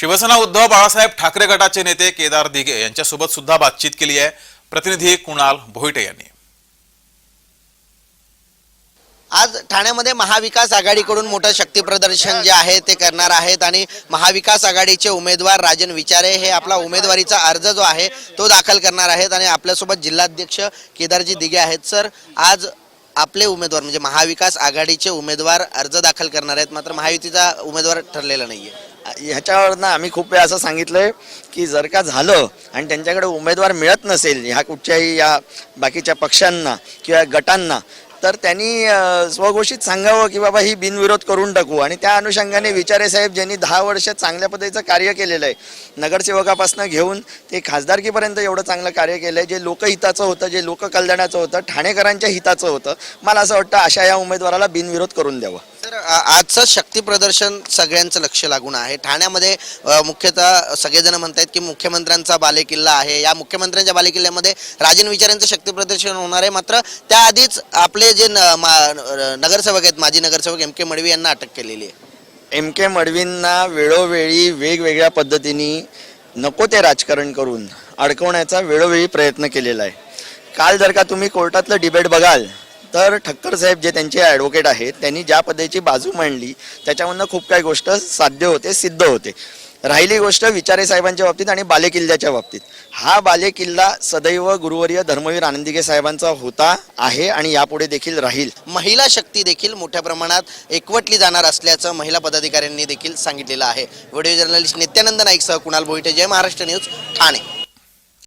शिवसेना उद्धव बाळासाहेब ठाकरे गटाचे नेते केदार दिघे यांच्यासोबत सुद्धा बातचीत केली आहे. प्रतिनिधी कुणाल भोईटे यांनी. आज ठाण्यामध्ये महाविकास आघाडीकडून मोठं शक्ती प्रदर्शन जे आहे ते करणार आहेत आणि महाविकास आघाडीचे उमेदवार राजन विचारे हे आपला उमेदवारीचा अर्ज जो आहे तो दाखल करणार आहेत आणि आपल्यासोबत जिल्हाध्यक्ष केदारजी दिघे आहेत. सर आज आपले उमेदवार म्हणजे महाविकास आघाडीचे उमेदवार अर्ज दाखल करणार आहेत. मात्र महायुतीचा उमेदवार ठरलेला नाहीये. ह्याच्यावरनं आम्ही खूप वेळा असं सांगितलंय की जर का झालं आणि त्यांच्याकडे उमेदवार मिळत नसेल ह्या कुठच्याही या बाकीच्या पक्षांना किंवा गटांना तर त्यांनी स्वघोषित सांगावं की बाबा ही बिनविरोध करून टाकू. आणि त्या अनुषंगाने विचारे साहेब ज्यांनी दहा वर्ष चांगल्या पद्धतीचं कार्य केलेलं आहे नगरसेवकापासून घेऊन ते खासदारकीपर्यंत एवढं चांगलं कार्य केलं आहे जे लोकहिताचं होतं जे लोककल्याणाचं होतं ठाणेकरांच्या हिताचं होतं मला असं वाटतं अशा या उमेदवाराला बिनविरोध करून द्यावं. आजचं शक्ती प्रदर्शन सगळ्यांचं लक्ष लागून आहे. ठाण्यामध्ये मुख्यतः सगळेजण आहेत की मुख्यमंत्र्यांचा बालेकिल्ला आहे. या मुख्यमंत्र्यांच्या बालेकिल्ल्यामध्ये राजन विचारांचं शक्ती प्रदर्शन होणार आहे. मात्र त्याआधीच आपले जे न- मा- नगरसेवक आहेत माजी नगरसेवक एम के मडवी यांना अटक केलेली आहे. एम के मडवींना वेळोवेळी वेगवेगळ्या पद्धतीने नको ते राजकारण करून अडकवण्याचा वेळोवेळी प्रयत्न केलेला आहे. काल जर का तुम्ही कोर्टातलं डिबेट बघाल तर ठक्कर साहेब जे त्यांचे ॲडव्होकेट आहेत त्यांनी ज्या पद्धतीची बाजू मांडली त्याच्यामधनं खूप काही गोष्ट साध्य होते सिद्ध होते. राहिली गोष्ट विचारे साहेबांच्या बाबतीत आणि बालेकिल्ल्याच्या बाबतीत. हा बालेकिल्ला सदैव गुरुवर्य धर्मवीर आनंदिगे साहेबांचा होता आहे आणि यापुढे देखील राहील. महिला शक्ती देखील मोठ्या प्रमाणात एकवटली जाणार असल्याचं महिला पदाधिकाऱ्यांनी देखील सांगितलेलं आहे. व्हिडिओ जर्नलिस्ट नित्यानंद नाईकसह कुणाल बोईटे जय महाराष्ट्र न्यूज ठाणे.